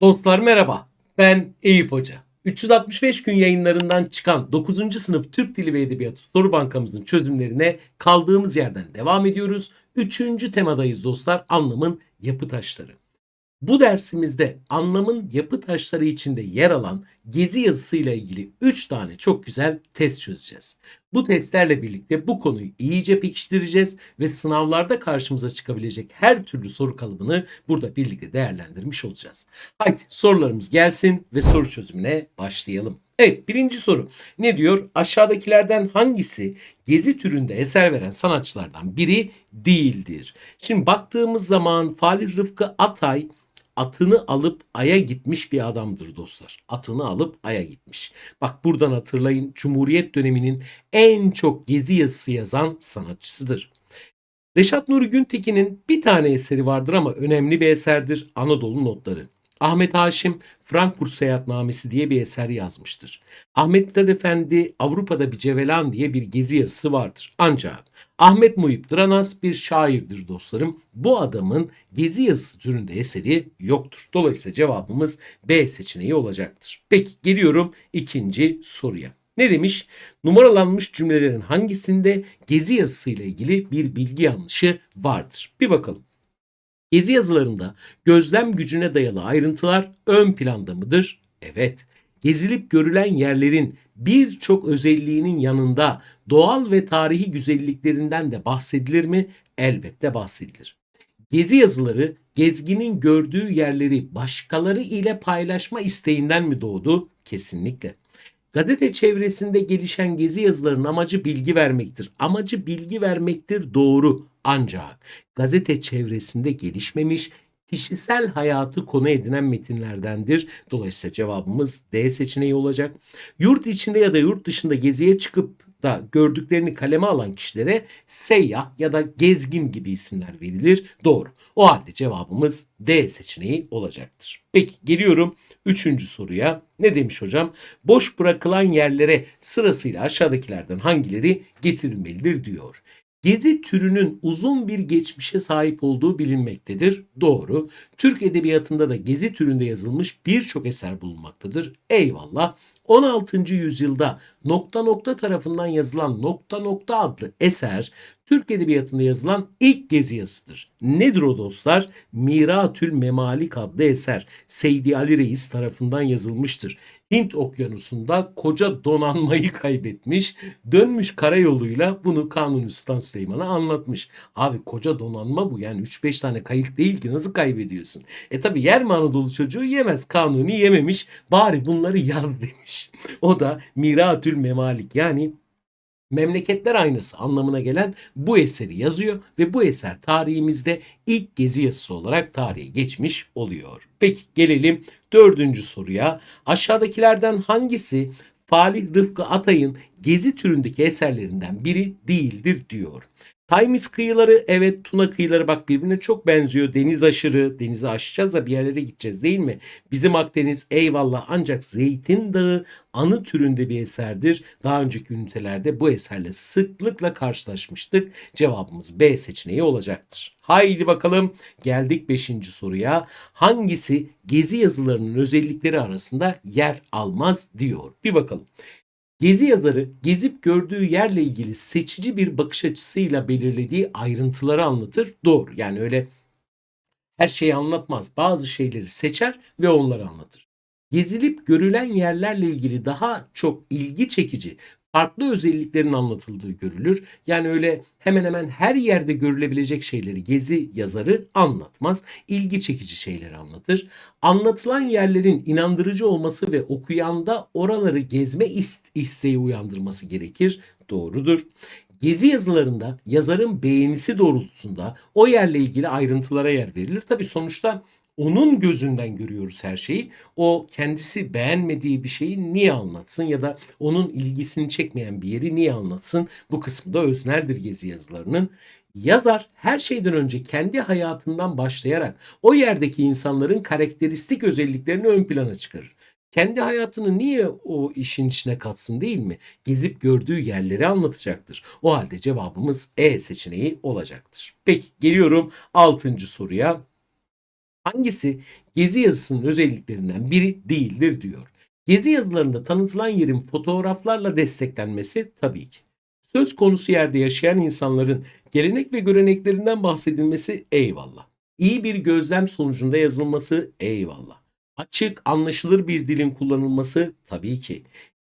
Dostlar merhaba. Ben Eyüp Hoca. 365 gün yayınlarından çıkan 9. sınıf Türk Dili ve Edebiyatı soru bankamızın çözümlerine kaldığımız yerden devam ediyoruz. Üçüncü temadayız dostlar. Anlamın yapı taşları. Bu dersimizde anlamın yapı taşları içinde yer alan gezi yazısıyla ilgili 3 tane çok güzel test çözeceğiz. Bu testlerle birlikte bu konuyu iyice pekiştireceğiz ve sınavlarda karşımıza çıkabilecek her türlü soru kalıbını burada birlikte değerlendirmiş olacağız. Haydi sorularımız gelsin ve soru çözümüne başlayalım. Evet birinci soru ne diyor? Aşağıdakilerden hangisi gezi türünde eser veren sanatçılardan biri değildir? Şimdi baktığımız zaman Falih Rıfkı Atay atını alıp aya gitmiş bir adamdır dostlar. Atını alıp aya gitmiş. Bak buradan hatırlayın Cumhuriyet döneminin en çok gezi yazısı yazan sanatçısıdır. Reşat Nuri Güntekin'in bir tane eseri vardır ama önemli bir eserdir Anadolu Notları. Ahmet Haşim Frankfurt Seyahatnamesi diye bir eser yazmıştır. Ahmet Mithat Efendi Avrupa'da bir Cevelan diye bir gezi yazısı vardır. Ancak Ahmet Muhip Dranas bir şairdir dostlarım. Bu adamın gezi yazısı türünde eseri yoktur. Dolayısıyla cevabımız B seçeneği olacaktır. Peki geliyorum ikinci soruya. Ne demiş? Numaralanmış cümlelerin hangisinde gezi yazısıyla ilgili bir bilgi yanlışı vardır? Bir bakalım. Gezi yazılarında gözlem gücüne dayalı ayrıntılar ön planda mıdır? Evet. Gezilip görülen yerlerin birçok özelliğinin yanında doğal ve tarihi güzelliklerinden de bahsedilir mi? Elbette bahsedilir. Gezi yazıları gezginin gördüğü yerleri başkaları ile paylaşma isteğinden mi doğdu? Kesinlikle. Gazete çevresinde gelişen gezi yazılarının amacı bilgi vermektir. Amacı bilgi vermektir doğru. Ancak gazete çevresinde gelişmemiş, kişisel hayatı konu edinen metinlerdendir. Dolayısıyla cevabımız D seçeneği olacak. Yurt içinde ya da yurt dışında geziye çıkıp da gördüklerini kaleme alan kişilere seyyah ya da gezgin gibi isimler verilir. Doğru. O halde cevabımız D seçeneği olacaktır. Peki geliyorum üçüncü soruya. Ne demiş hocam? Boş bırakılan yerlere sırasıyla aşağıdakilerden hangileri getirilmelidir diyor. Gezi türünün uzun bir geçmişe sahip olduğu bilinmektedir. Doğru. Türk edebiyatında da gezi türünde yazılmış birçok eser bulunmaktadır. Eyvallah. 16. yüzyılda nokta nokta tarafından yazılan nokta nokta adlı eser Türk edebiyatında yazılan ilk gezi yazısıdır. Nedir o dostlar? Miratül Memalik adlı eser Seydi Ali Reis tarafından yazılmıştır. Hint okyanusunda koca donanmayı kaybetmiş, dönmüş karayoluyla bunu Kanuni Sultan Süleyman'a anlatmış. Abi koca donanma bu yani 3-5 tane kayık değil ki nasıl kaybediyorsun? E tabi yer mi Anadolu çocuğu yemez. Kanuni yememiş bari bunları yaz demiş. O da Miratül Memalik yani memleketler aynası anlamına gelen bu eseri yazıyor ve bu eser tarihimizde ilk gezi yazısı olarak tarihe geçmiş oluyor. Peki gelelim dördüncü soruya. Aşağıdakilerden hangisi Falih Rıfkı Atay'ın gezi türündeki eserlerinden biri değildir diyor. Taymis kıyıları evet Tuna kıyıları bak birbirine çok benziyor. Deniz aşırı denizi aşacağız da bir yerlere gideceğiz değil mi? Bizim Akdeniz eyvallah ancak Zeytin Dağı anı türünde bir eserdir. Daha önceki ünitelerde bu eserle sıklıkla karşılaşmıştık. Cevabımız B seçeneği olacaktır. Haydi bakalım geldik 5. soruya. Hangisi gezi yazılarının özellikleri arasında yer almaz diyor. Bir bakalım. Gezi yazarı gezip gördüğü yerle ilgili seçici bir bakış açısıyla belirlediği ayrıntıları anlatır. Doğru. Yani öyle her şeyi anlatmaz. Bazı şeyleri seçer ve onları anlatır. Gezilip görülen yerlerle ilgili daha çok ilgi çekici, farklı özelliklerin anlatıldığı görülür. Yani öyle hemen hemen her yerde görülebilecek şeyleri gezi yazarı anlatmaz. İlgi çekici şeyleri anlatır. Anlatılan yerlerin inandırıcı olması ve okuyanda oraları gezme ist- isteği uyandırması gerekir. Doğrudur. Gezi yazılarında yazarın beğenisi doğrultusunda o yerle ilgili ayrıntılara yer verilir. Tabi sonuçta onun gözünden görüyoruz her şeyi. O kendisi beğenmediği bir şeyi niye anlatsın ya da onun ilgisini çekmeyen bir yeri niye anlatsın? Bu kısımda özneldir gezi yazılarının. Yazar her şeyden önce kendi hayatından başlayarak o yerdeki insanların karakteristik özelliklerini ön plana çıkarır. Kendi hayatını niye o işin içine katsın değil mi? Gezip gördüğü yerleri anlatacaktır. O halde cevabımız E seçeneği olacaktır. Peki geliyorum 6. soruya. Hangisi gezi yazısının özelliklerinden biri değildir diyor. Gezi yazılarında tanıtılan yerin fotoğraflarla desteklenmesi tabii ki. Söz konusu yerde yaşayan insanların gelenek ve göreneklerinden bahsedilmesi eyvallah. İyi bir gözlem sonucunda yazılması eyvallah. Açık, anlaşılır bir dilin kullanılması tabii ki.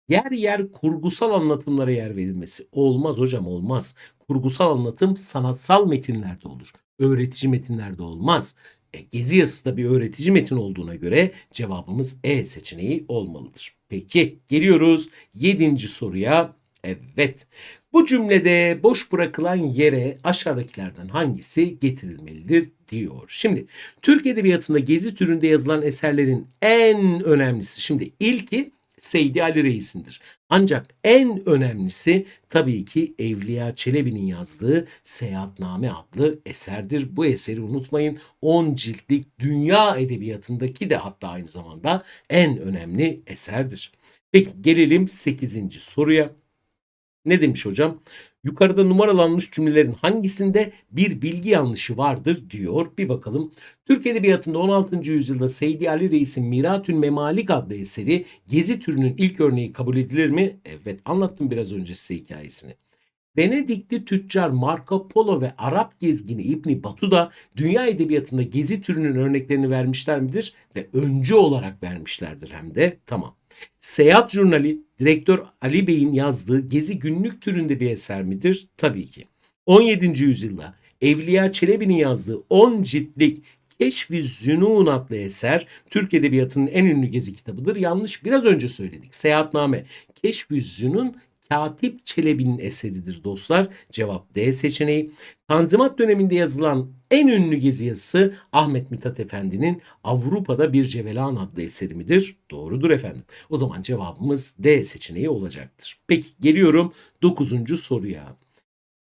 Yer yer kurgusal anlatımlara yer verilmesi olmaz hocam olmaz. Kurgusal anlatım sanatsal metinlerde olur. Öğretici metinlerde olmaz. E, gezi yazısı da bir öğretici metin olduğuna göre cevabımız E seçeneği olmalıdır. Peki geliyoruz 7. soruya. Evet. Bu cümlede boş bırakılan yere aşağıdakilerden hangisi getirilmelidir diyor. Şimdi Türk Edebiyatı'nda gezi türünde yazılan eserlerin en önemlisi. Şimdi ilki Seydi Ali Reis'indir. Ancak en önemlisi tabii ki Evliya Çelebi'nin yazdığı Seyahatname adlı eserdir. Bu eseri unutmayın 10 ciltlik dünya edebiyatındaki de hatta aynı zamanda en önemli eserdir. Peki gelelim 8. soruya. Ne demiş hocam? Yukarıda numaralanmış cümlelerin hangisinde bir bilgi yanlışı vardır diyor. Bir bakalım. Türk Edebiyatı'nda 16. yüzyılda Seydi Ali Reis'in Miratün Memalik adlı eseri gezi türünün ilk örneği kabul edilir mi? Evet anlattım biraz önce size hikayesini. Venedikli tüccar Marco Polo ve Arap gezgini İbni Batuta dünya edebiyatında gezi türünün örneklerini vermişler midir? Ve öncü olarak vermişlerdir hem de. Tamam. Seyahat jurnali direktör Ali Bey'in yazdığı gezi günlük türünde bir eser midir? Tabii ki. 17. yüzyılda Evliya Çelebi'nin yazdığı 10 ciltlik Keşfi Zünun adlı eser Türk Edebiyatı'nın en ünlü gezi kitabıdır. Yanlış biraz önce söyledik. Seyahatname Keşfi Zünun Katip Çelebi'nin eseridir dostlar. Cevap D seçeneği. Tanzimat döneminde yazılan en ünlü gezi yazısı Ahmet Mithat Efendi'nin Avrupa'da Bir Cevelan adlı eseri midir? Doğrudur efendim. O zaman cevabımız D seçeneği olacaktır. Peki geliyorum 9. soruya.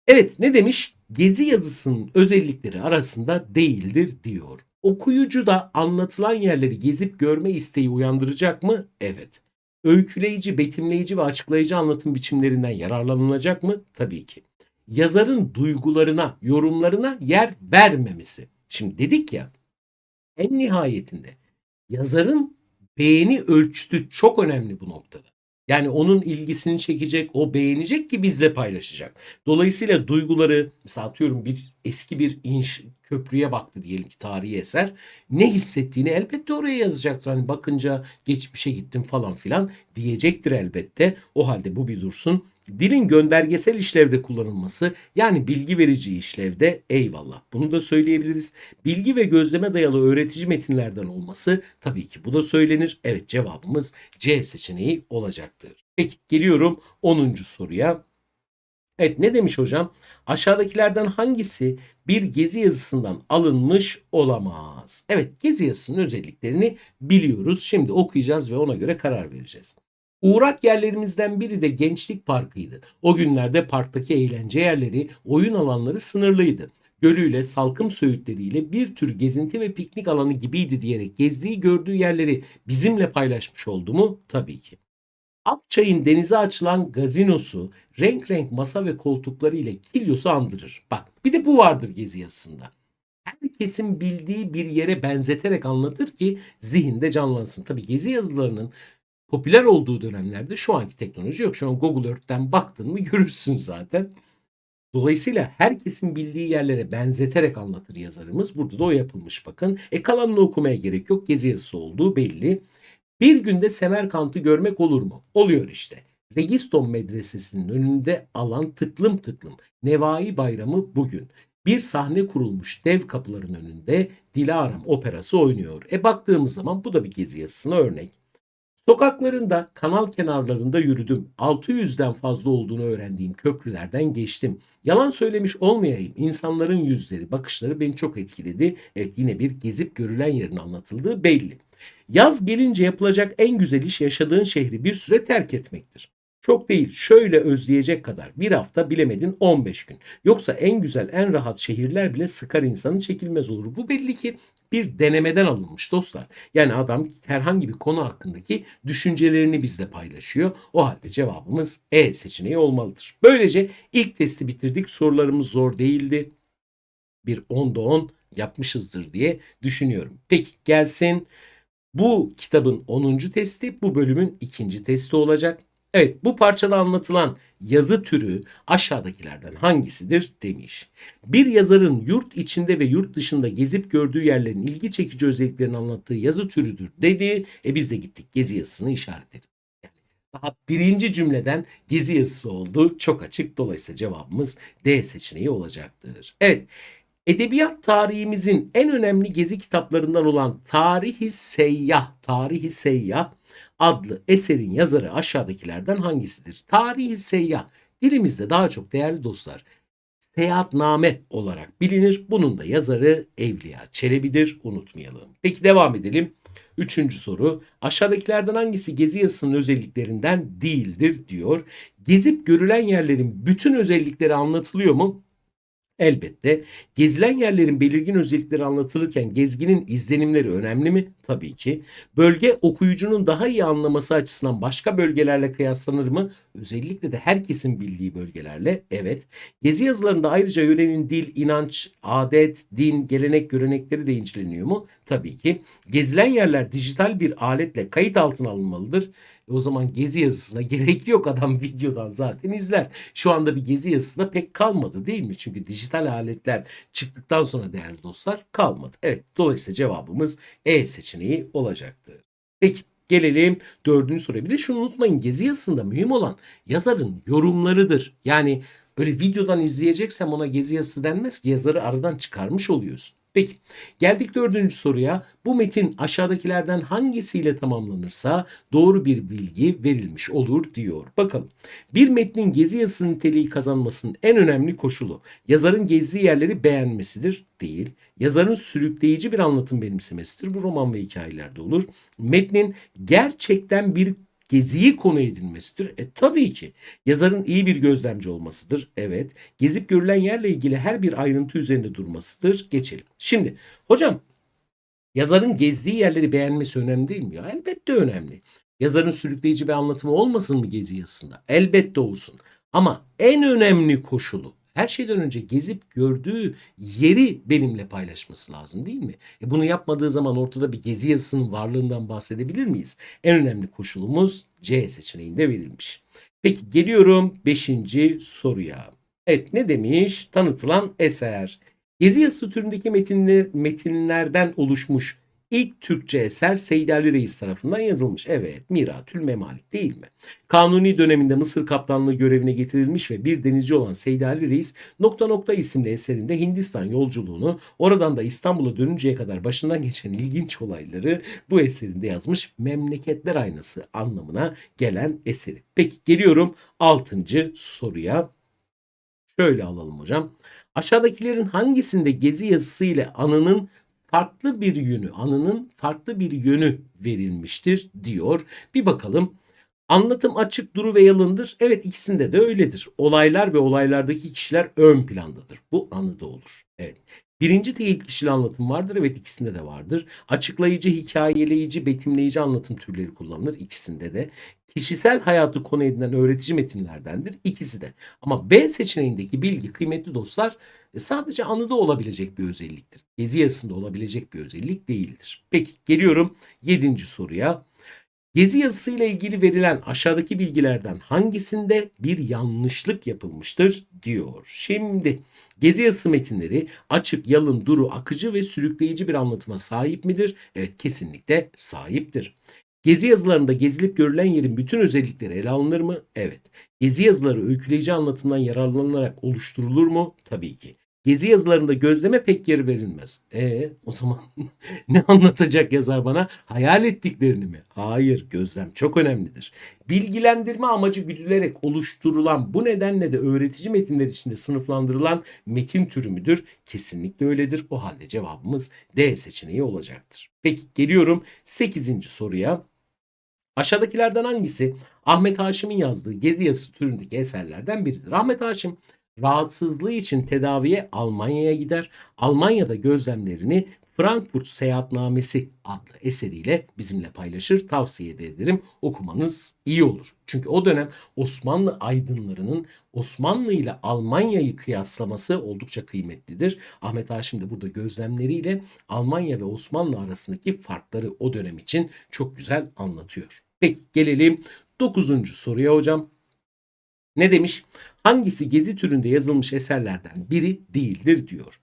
Evet ne demiş? Gezi yazısının özellikleri arasında değildir diyor. Okuyucu da anlatılan yerleri gezip görme isteği uyandıracak mı? Evet. Öyküleyici, betimleyici ve açıklayıcı anlatım biçimlerinden yararlanılacak mı? Tabii ki. Yazarın duygularına, yorumlarına yer vermemesi. Şimdi dedik ya en nihayetinde yazarın beğeni ölçütü çok önemli bu noktada. Yani onun ilgisini çekecek, o beğenecek ki bizle paylaşacak. Dolayısıyla duyguları, mesela atıyorum bir eski bir inş köprüye baktı diyelim ki tarihi eser. Ne hissettiğini elbette oraya yazacaktır. Hani bakınca geçmişe gittim falan filan diyecektir elbette. O halde bu bir dursun. Dilin göndergesel işlevde kullanılması yani bilgi verici işlevde eyvallah. Bunu da söyleyebiliriz. Bilgi ve gözleme dayalı öğretici metinlerden olması tabii ki bu da söylenir. Evet cevabımız C seçeneği olacaktır. Peki geliyorum 10. soruya. Evet ne demiş hocam? Aşağıdakilerden hangisi bir gezi yazısından alınmış olamaz? Evet gezi yazısının özelliklerini biliyoruz. Şimdi okuyacağız ve ona göre karar vereceğiz. Uğrak yerlerimizden biri de Gençlik Parkı'ydı. O günlerde parktaki eğlence yerleri, oyun alanları sınırlıydı. Gölüyle, salkım söğütleriyle bir tür gezinti ve piknik alanı gibiydi diyerek gezdiği gördüğü yerleri bizimle paylaşmış oldu mu? Tabii ki. Akçay'ın denize açılan gazinosu renk renk masa ve koltukları ile Kilyos'u andırır. Bak bir de bu vardır gezi yazısında. Herkesin bildiği bir yere benzeterek anlatır ki zihinde canlansın. Tabii gezi yazılarının popüler olduğu dönemlerde şu anki teknoloji yok. Şu an Google Earth'ten baktın mı görürsün zaten. Dolayısıyla herkesin bildiği yerlere benzeterek anlatır yazarımız. Burada da o yapılmış bakın. E kalanını okumaya gerek yok. Gezi yazısı olduğu belli. Bir günde Semerkant'ı görmek olur mu? Oluyor işte. Registon Medresesi'nin önünde alan tıklım tıklım. Nevai Bayramı bugün. Bir sahne kurulmuş dev kapıların önünde Dilaram operası oynuyor. E baktığımız zaman bu da bir gezi yazısına örnek. Sokaklarında, kanal kenarlarında yürüdüm. 600'den fazla olduğunu öğrendiğim köprülerden geçtim. Yalan söylemiş olmayayım. İnsanların yüzleri, bakışları beni çok etkiledi. Evet yine bir gezip görülen yerin anlatıldığı belli. Yaz gelince yapılacak en güzel iş yaşadığın şehri bir süre terk etmektir. Çok değil şöyle özleyecek kadar bir hafta bilemedin 15 gün. Yoksa en güzel en rahat şehirler bile sıkar insanı çekilmez olur. Bu belli ki bir denemeden alınmış dostlar. Yani adam herhangi bir konu hakkındaki düşüncelerini bizle paylaşıyor. O halde cevabımız E seçeneği olmalıdır. Böylece ilk testi bitirdik. Sorularımız zor değildi. Bir 10'da 10 yapmışızdır diye düşünüyorum. Peki gelsin bu kitabın 10. testi, bu bölümün ikinci testi olacak. Evet, bu parçada anlatılan yazı türü aşağıdakilerden hangisidir demiş. Bir yazarın yurt içinde ve yurt dışında gezip gördüğü yerlerin ilgi çekici özelliklerini anlattığı yazı türüdür dedi. E biz de gittik gezi yazısını işaretledik. Yani daha birinci cümleden gezi yazısı oldu. Çok açık. Dolayısıyla cevabımız D seçeneği olacaktır. Evet. Edebiyat tarihimizin en önemli gezi kitaplarından olan Tarihi Seyyah, Tarihi Seyyah adlı eserin yazarı aşağıdakilerden hangisidir? Tarihi Seyyah dilimizde daha çok değerli dostlar seyahatname olarak bilinir. Bunun da yazarı Evliya Çelebi'dir. Unutmayalım. Peki devam edelim. Üçüncü soru. Aşağıdakilerden hangisi gezi yazısının özelliklerinden değildir diyor. Gezip görülen yerlerin bütün özellikleri anlatılıyor mu? Elbette. Gezilen yerlerin belirgin özellikleri anlatılırken gezginin izlenimleri önemli mi? Tabii ki. Bölge okuyucunun daha iyi anlaması açısından başka bölgelerle kıyaslanır mı? Özellikle de herkesin bildiği bölgelerle. Evet. Gezi yazılarında ayrıca yörenin dil, inanç, adet, din, gelenek, görenekleri de inceleniyor mu? Tabii ki. Gezilen yerler dijital bir aletle kayıt altına alınmalıdır. O zaman gezi yazısına gerek yok adam videodan zaten izler. Şu anda bir gezi yazısı da pek kalmadı değil mi? Çünkü dijital aletler çıktıktan sonra değerli dostlar kalmadı. Evet dolayısıyla cevabımız E seçeneği olacaktır. Peki gelelim dördüncü soruya. Bir de şunu unutmayın gezi yazısında mühim olan yazarın yorumlarıdır. Yani öyle videodan izleyeceksem ona gezi yazısı denmez ki yazarı aradan çıkarmış oluyorsun. Peki geldik dördüncü soruya. Bu metin aşağıdakilerden hangisiyle tamamlanırsa doğru bir bilgi verilmiş olur diyor. Bakalım. Bir metnin gezi yazısı niteliği kazanmasının en önemli koşulu yazarın gezdiği yerleri beğenmesidir değil. Yazarın sürükleyici bir anlatım benimsemesidir. Bu roman ve hikayelerde olur. Metnin gerçekten bir geziyi konu edinmesidir. E tabii ki. Yazarın iyi bir gözlemci olmasıdır. Evet. Gezip görülen yerle ilgili her bir ayrıntı üzerinde durmasıdır. Geçelim. Şimdi hocam yazarın gezdiği yerleri beğenmesi önemli değil mi? Ya elbette önemli. Yazarın sürükleyici bir anlatımı olmasın mı gezi yazısında? Elbette olsun. Ama en önemli koşulu her şeyden önce gezip gördüğü yeri benimle paylaşması lazım değil mi? E bunu yapmadığı zaman ortada bir gezi yazısının varlığından bahsedebilir miyiz? En önemli koşulumuz C seçeneğinde verilmiş. Peki geliyorum 5. soruya. Evet ne demiş? Tanıtılan eser. Gezi yazısı türündeki metinler, metinlerden oluşmuş İlk Türkçe eser Seyid Ali Reis tarafından yazılmış. Evet, Miratül Memalik değil mi? Kanuni döneminde Mısır kaptanlığı görevine getirilmiş ve bir denizci olan Seyid Ali Reis nokta nokta isimli eserinde Hindistan yolculuğunu oradan da İstanbul'a dönünceye kadar başından geçen ilginç olayları bu eserinde yazmış memleketler aynası anlamına gelen eseri. Peki geliyorum 6. soruya. Şöyle alalım hocam. Aşağıdakilerin hangisinde gezi yazısı ile anının farklı bir yönü, anının farklı bir yönü verilmiştir diyor. Bir bakalım. Anlatım açık, duru ve yalındır. Evet ikisinde de öyledir. Olaylar ve olaylardaki kişiler ön plandadır. Bu anıda olur. Evet. Birinci teyit kişili anlatım vardır. Evet ikisinde de vardır. Açıklayıcı, hikayeleyici, betimleyici anlatım türleri kullanılır. ikisinde de. Kişisel hayatı konu edinen öğretici metinlerdendir. ikisi de. Ama B seçeneğindeki bilgi kıymetli dostlar e, sadece anıda olabilecek bir özelliktir. Gezi yazısında olabilecek bir özellik değildir. Peki geliyorum 7. soruya. Gezi yazısı ile ilgili verilen aşağıdaki bilgilerden hangisinde bir yanlışlık yapılmıştır diyor. Şimdi gezi yazısı metinleri açık, yalın, duru, akıcı ve sürükleyici bir anlatıma sahip midir? Evet kesinlikle sahiptir. Gezi yazılarında gezilip görülen yerin bütün özellikleri ele alınır mı? Evet. Gezi yazıları öyküleyici anlatımdan yararlanılarak oluşturulur mu? Tabii ki. Gezi yazılarında gözleme pek yer verilmez. E o zaman ne anlatacak yazar bana? Hayal ettiklerini mi? Hayır, gözlem çok önemlidir. Bilgilendirme amacı güdülerek oluşturulan bu nedenle de öğretici metinler içinde sınıflandırılan metin türü müdür? Kesinlikle öyledir. O halde cevabımız D seçeneği olacaktır. Peki geliyorum 8. soruya. Aşağıdakilerden hangisi Ahmet Haşim'in yazdığı Gezi yazısı türündeki eserlerden biridir? Ahmet Haşim rahatsızlığı için tedaviye Almanya'ya gider. Almanya'da gözlemlerini Frankfurt Seyahatnamesi adlı eseriyle bizimle paylaşır. Tavsiye de ederim. Okumanız iyi olur. Çünkü o dönem Osmanlı aydınlarının Osmanlı ile Almanya'yı kıyaslaması oldukça kıymetlidir. Ahmet Haşim de burada gözlemleriyle Almanya ve Osmanlı arasındaki farkları o dönem için çok güzel anlatıyor. Peki gelelim 9. soruya hocam. Ne demiş? Hangisi gezi türünde yazılmış eserlerden biri değildir diyor.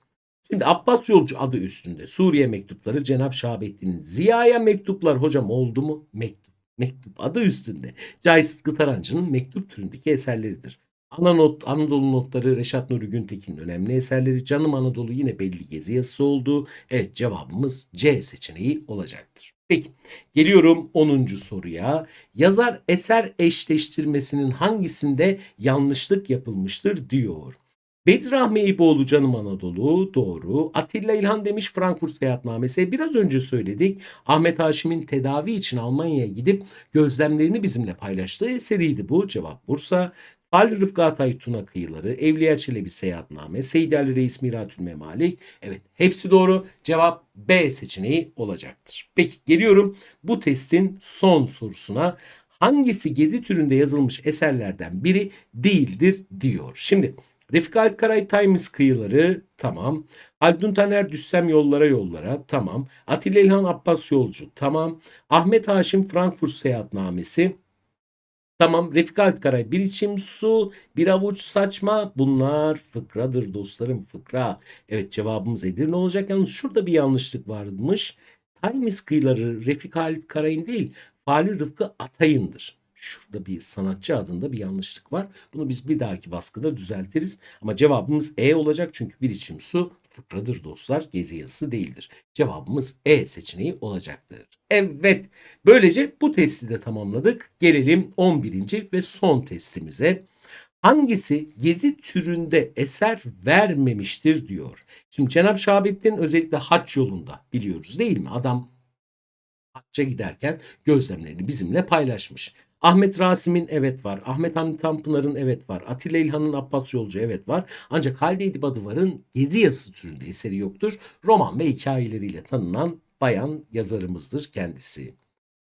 Şimdi Abbas Yolcu adı üstünde Suriye mektupları Cenab Şahabettin'in Ziya'ya mektuplar hocam oldu mu? Mektup. Mektup adı üstünde. Cahit Sıtkı mektup türündeki eserleridir. Ana not, Anadolu notları Reşat Nuri Güntekin'in önemli eserleri. Canım Anadolu yine belli gezi yazısı oldu. Evet cevabımız C seçeneği olacaktır. Peki geliyorum 10. soruya. Yazar eser eşleştirmesinin hangisinde yanlışlık yapılmıştır diyor. Bedrahmi İboğlu Canım Anadolu doğru. Atilla İlhan demiş Frankfurt Seyahatnamesi. Biraz önce söyledik. Ahmet Haşim'in tedavi için Almanya'ya gidip gözlemlerini bizimle paylaştığı eseriydi bu. Cevap Bursa. Ali Rıfkı Atay Tuna Kıyıları, Evliya Çelebi Seyahatname, Seydi Ali Reis Miratül Memalik. Evet hepsi doğru. Cevap B seçeneği olacaktır. Peki geliyorum bu testin son sorusuna. Hangisi gezi türünde yazılmış eserlerden biri değildir diyor. Şimdi Refik Halit Karay Times kıyıları tamam. Haldun Taner Düssem yollara yollara tamam. Atilla İlhan Abbas Yolcu tamam. Ahmet Haşim Frankfurt Seyahatnamesi Tamam Refik Altkaray bir içim su bir avuç saçma bunlar fıkradır dostlarım fıkra. Evet cevabımız Edirne olacak yalnız şurada bir yanlışlık varmış. Times kıyıları Refik Halit değil Fali Rıfkı Atay'ındır. Şurada bir sanatçı adında bir yanlışlık var. Bunu biz bir dahaki baskıda düzeltiriz. Ama cevabımız E olacak çünkü bir içim su fıkradır dostlar. Gezi yazısı değildir. Cevabımız E seçeneği olacaktır. Evet. Böylece bu testi de tamamladık. Gelelim 11. ve son testimize. Hangisi gezi türünde eser vermemiştir diyor. Şimdi Cenab-ı Şahabettin özellikle haç yolunda biliyoruz değil mi? Adam hacca giderken gözlemlerini bizimle paylaşmış. Ahmet Rasim'in evet var. Ahmet Hamdi Tanpınar'ın evet var. Atilla İlhan'ın Abbas Yolcu evet var. Ancak Halide Edip Adıvar'ın Gezi Yazısı türünde eseri yoktur. Roman ve hikayeleriyle tanınan bayan yazarımızdır kendisi.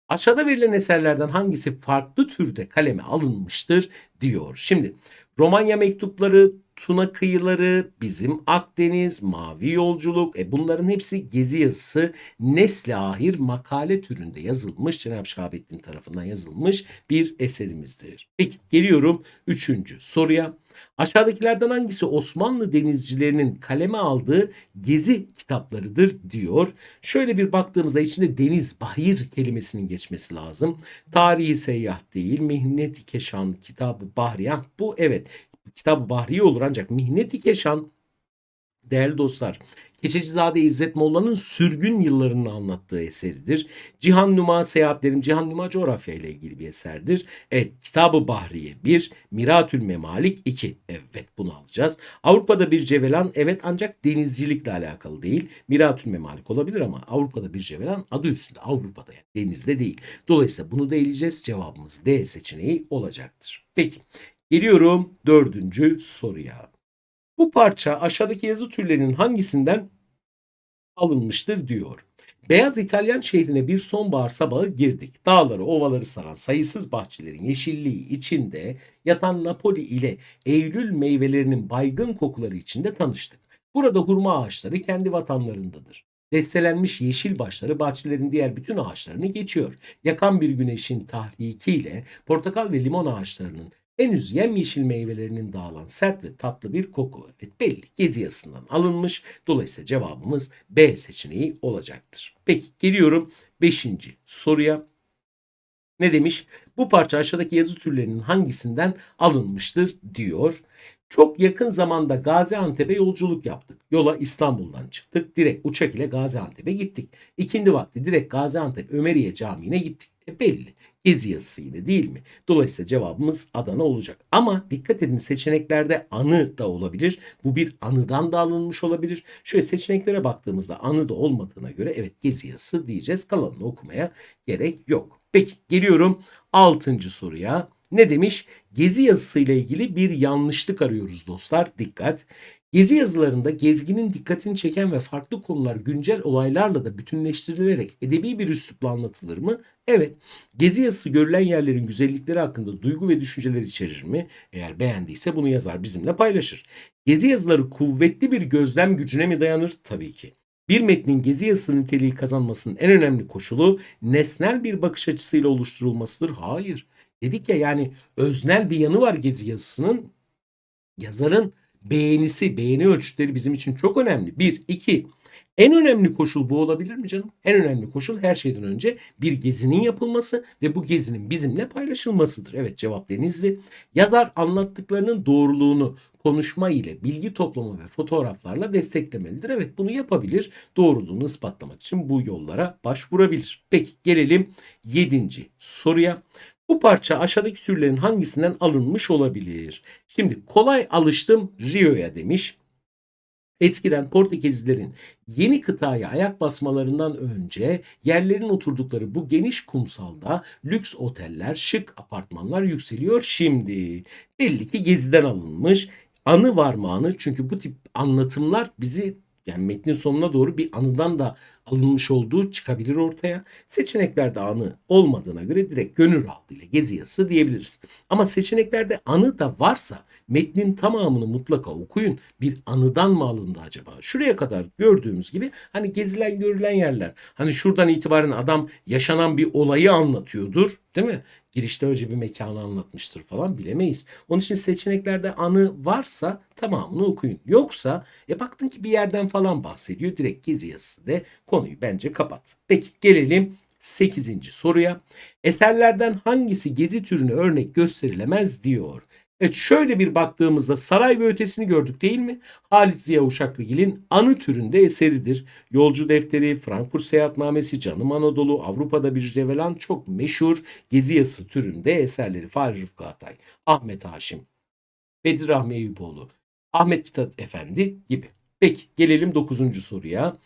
Aşağıda verilen eserlerden hangisi farklı türde kaleme alınmıştır diyor. Şimdi Romanya mektupları, Tuna kıyıları, bizim Akdeniz, Mavi Yolculuk, e bunların hepsi gezi yazısı nesli ahir makale türünde yazılmış, Cenab-ı Şahabettin tarafından yazılmış bir eserimizdir. Peki geliyorum üçüncü soruya. Aşağıdakilerden hangisi Osmanlı denizcilerinin kaleme aldığı gezi kitaplarıdır diyor. Şöyle bir baktığımızda içinde deniz, bahir kelimesinin geçmesi lazım. Tarihi seyyah değil, Mihnet-i Keşan, Kitabı Bahriyah bu evet Kitabı Bahriye olur ancak Mihnet-i Keşan değerli dostlar Keçecizade İzzet Molla'nın sürgün yıllarını anlattığı eseridir. Cihan Numa Seyahatlerim, Cihan Numa coğrafya ile ilgili bir eserdir. Evet, Kitabı Bahriye 1, Miratül Memalik 2. Evet, bunu alacağız. Avrupa'da bir cevelan, evet ancak denizcilikle alakalı değil. Miratül Memalik olabilir ama Avrupa'da bir cevelan adı üstünde. Avrupa'da yani denizde değil. Dolayısıyla bunu da eleyeceğiz. Cevabımız D seçeneği olacaktır. Peki, geliyorum dördüncü soruya. Bu parça aşağıdaki yazı türlerinin hangisinden alınmıştır diyor. Beyaz İtalyan şehrine bir sonbahar sabahı girdik. Dağları, ovaları saran sayısız bahçelerin yeşilliği içinde yatan Napoli ile Eylül meyvelerinin baygın kokuları içinde tanıştık. Burada hurma ağaçları kendi vatanlarındadır. Destelenmiş yeşil başları bahçelerin diğer bütün ağaçlarını geçiyor. Yakan bir güneşin tahrikiyle portakal ve limon ağaçlarının henüz yemyeşil meyvelerinin dağılan sert ve tatlı bir koku. Evet belli gezi yazısından alınmış. Dolayısıyla cevabımız B seçeneği olacaktır. Peki geliyorum 5. soruya. Ne demiş? Bu parça aşağıdaki yazı türlerinin hangisinden alınmıştır diyor. Çok yakın zamanda Gaziantep'e yolculuk yaptık. Yola İstanbul'dan çıktık. Direkt uçak ile Gaziantep'e gittik. İkindi vakti direkt Gaziantep Ömeriye Camii'ne gittik. E belli. Gezi yazısıydı değil mi? Dolayısıyla cevabımız Adana olacak. Ama dikkat edin seçeneklerde anı da olabilir. Bu bir anıdan da alınmış olabilir. Şöyle seçeneklere baktığımızda anı da olmadığına göre evet gezi yazısı diyeceğiz. Kalanını okumaya gerek yok. Peki geliyorum 6. soruya. Ne demiş? Gezi yazısıyla ilgili bir yanlışlık arıyoruz dostlar. Dikkat. Gezi yazılarında gezginin dikkatini çeken ve farklı konular güncel olaylarla da bütünleştirilerek edebi bir üslupla anlatılır mı? Evet. Gezi yazısı görülen yerlerin güzellikleri hakkında duygu ve düşünceler içerir mi? Eğer beğendiyse bunu yazar bizimle paylaşır. Gezi yazıları kuvvetli bir gözlem gücüne mi dayanır? Tabii ki. Bir metnin gezi yazısı niteliği kazanmasının en önemli koşulu nesnel bir bakış açısıyla oluşturulmasıdır. Hayır. Dedik ya yani öznel bir yanı var gezi yazısının. Yazarın beğenisi, beğeni ölçütleri bizim için çok önemli. Bir, iki. En önemli koşul bu olabilir mi canım? En önemli koşul her şeyden önce bir gezinin yapılması ve bu gezinin bizimle paylaşılmasıdır. Evet cevap Denizli. Yazar anlattıklarının doğruluğunu konuşma ile bilgi toplama ve fotoğraflarla desteklemelidir. Evet bunu yapabilir. Doğruluğunu ispatlamak için bu yollara başvurabilir. Peki gelelim 7. soruya. Bu parça aşağıdaki türlerin hangisinden alınmış olabilir? Şimdi kolay alıştım Rio'ya demiş. Eskiden Portekizlilerin yeni kıtaya ayak basmalarından önce yerlerin oturdukları bu geniş kumsalda lüks oteller, şık apartmanlar yükseliyor şimdi. Belli ki geziden alınmış. Anı var mı anı? Çünkü bu tip anlatımlar bizi yani metnin sonuna doğru bir anıdan da alınmış olduğu çıkabilir ortaya. Seçeneklerde anı olmadığına göre direkt gönül rahatlığıyla gezi yazısı diyebiliriz. Ama seçeneklerde anı da varsa metnin tamamını mutlaka okuyun. Bir anıdan mı alındı acaba? Şuraya kadar gördüğümüz gibi hani gezilen görülen yerler. Hani şuradan itibaren adam yaşanan bir olayı anlatıyordur değil mi? Girişte önce bir mekanı anlatmıştır falan bilemeyiz. Onun için seçeneklerde anı varsa tamamını okuyun. Yoksa e baktın ki bir yerden falan bahsediyor. Direkt gezi yazısı de konuyu bence kapat. Peki gelelim 8. soruya. Eserlerden hangisi gezi türüne örnek gösterilemez diyor. Evet şöyle bir baktığımızda saray ve ötesini gördük değil mi? Halit Ziya Uşaklıgil'in anı türünde eseridir. Yolcu Defteri, Frankfurt Seyahatnamesi, Canım Anadolu, Avrupa'da bir Cevelan çok meşhur gezi yazısı türünde eserleri Fahri Rıfkı Atay, Ahmet Haşim, Bedir Rahmi Eyüboğlu, Ahmet Mithat Efendi gibi. Peki gelelim 9. soruya.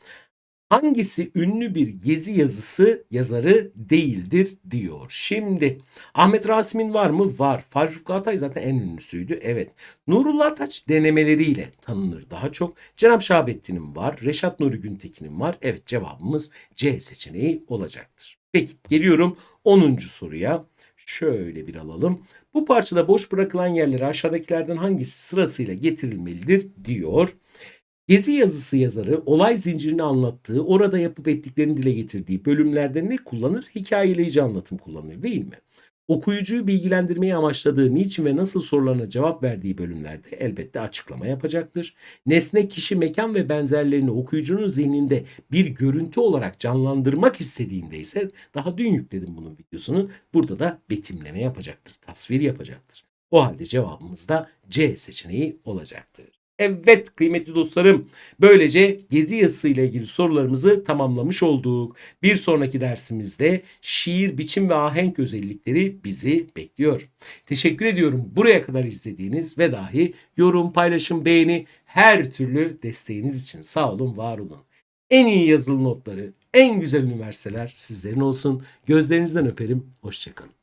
Hangisi ünlü bir gezi yazısı yazarı değildir diyor. Şimdi Ahmet Rasim'in var mı? Var. Rıfkı Atay zaten en ünlüsüydü. Evet. Nurullah Taç denemeleriyle tanınır daha çok. Cenab Şahabettin'in var. Reşat Nuri Güntekin'in var. Evet cevabımız C seçeneği olacaktır. Peki geliyorum 10. soruya. Şöyle bir alalım. Bu parçada boş bırakılan yerlere aşağıdakilerden hangisi sırasıyla getirilmelidir diyor. Gezi yazısı yazarı olay zincirini anlattığı, orada yapıp ettiklerini dile getirdiği bölümlerde ne kullanır? Hikayeleyici anlatım kullanır değil mi? Okuyucuyu bilgilendirmeyi amaçladığı niçin ve nasıl sorularına cevap verdiği bölümlerde elbette açıklama yapacaktır. Nesne, kişi, mekan ve benzerlerini okuyucunun zihninde bir görüntü olarak canlandırmak istediğinde ise daha dün yükledim bunun videosunu. Burada da betimleme yapacaktır, tasvir yapacaktır. O halde cevabımız da C seçeneği olacaktır. Evet kıymetli dostlarım böylece gezi yazısı ile ilgili sorularımızı tamamlamış olduk. Bir sonraki dersimizde şiir, biçim ve ahenk özellikleri bizi bekliyor. Teşekkür ediyorum buraya kadar izlediğiniz ve dahi yorum, paylaşım, beğeni her türlü desteğiniz için sağ olun, var olun. En iyi yazılı notları, en güzel üniversiteler sizlerin olsun. Gözlerinizden öperim. Hoşçakalın.